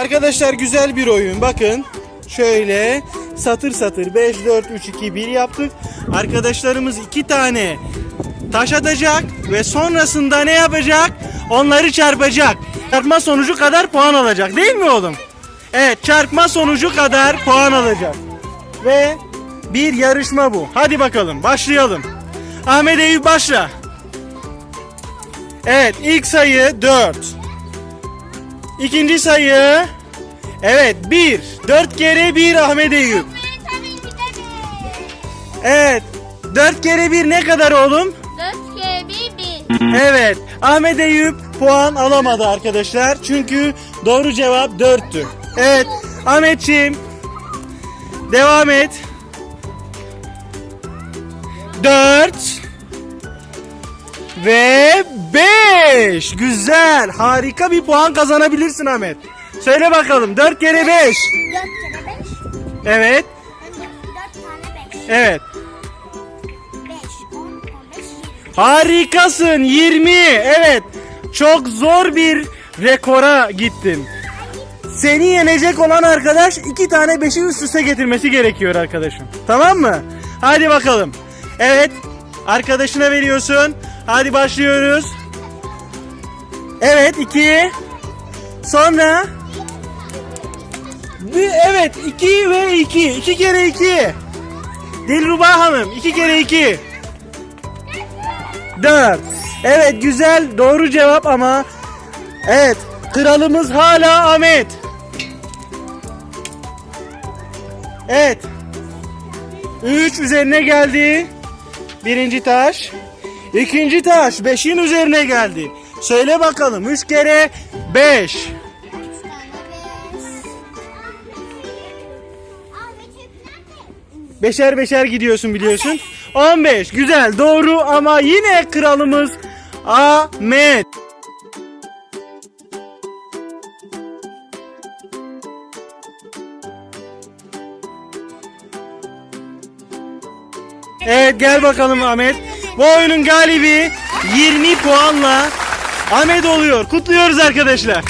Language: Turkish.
Arkadaşlar güzel bir oyun. Bakın şöyle satır satır 5 4 3 2 1 yaptık. Arkadaşlarımız iki tane taş atacak ve sonrasında ne yapacak? Onları çarpacak. Çarpma sonucu kadar puan alacak. Değil mi oğlum? Evet, çarpma sonucu kadar puan alacak. Ve bir yarışma bu. Hadi bakalım, başlayalım. Ahmet Eyüp başla. Evet, ilk sayı 4. İkinci sayı Evet 1. 4 kere 1 Ahmet Eyüp. Bir. Evet. 4 kere 1 ne kadar oğlum? Dört kere bir bir. Evet. Ahmet Eyüp puan alamadı arkadaşlar. Çünkü doğru cevap 4'tü. Evet. Ahmetciğim. Devam et. 4 ve 5. Güzel. Harika bir puan kazanabilirsin Ahmet. Söyle bakalım. 4 kere 5. Dört kere beş. Evet. Dört tane beş. Evet. Beş, on, on beş, yirmi. Harikasın 20. Evet. Çok zor bir rekora gittin. Seni yenecek olan arkadaş iki tane beşi üst üste getirmesi gerekiyor arkadaşım. Tamam mı? Hadi bakalım. Evet. Arkadaşına veriyorsun. Hadi başlıyoruz. Evet iki. Sonra. Bir, evet iki ve iki. İki kere iki. Dilruba Hanım iki kere iki. 4. Evet güzel doğru cevap ama evet kralımız hala Ahmet. Evet. 3 üzerine geldi. Birinci taş. İkinci taş 5'in üzerine geldi. Söyle bakalım 3 kere 5. Üç tane beş. Beşer beşer gidiyorsun biliyorsun. 15 güzel doğru ama yine kralımız Ahmet. Evet gel bakalım Ahmet. Bu oyunun galibi 20 puanla Ahmet oluyor. Kutluyoruz arkadaşlar.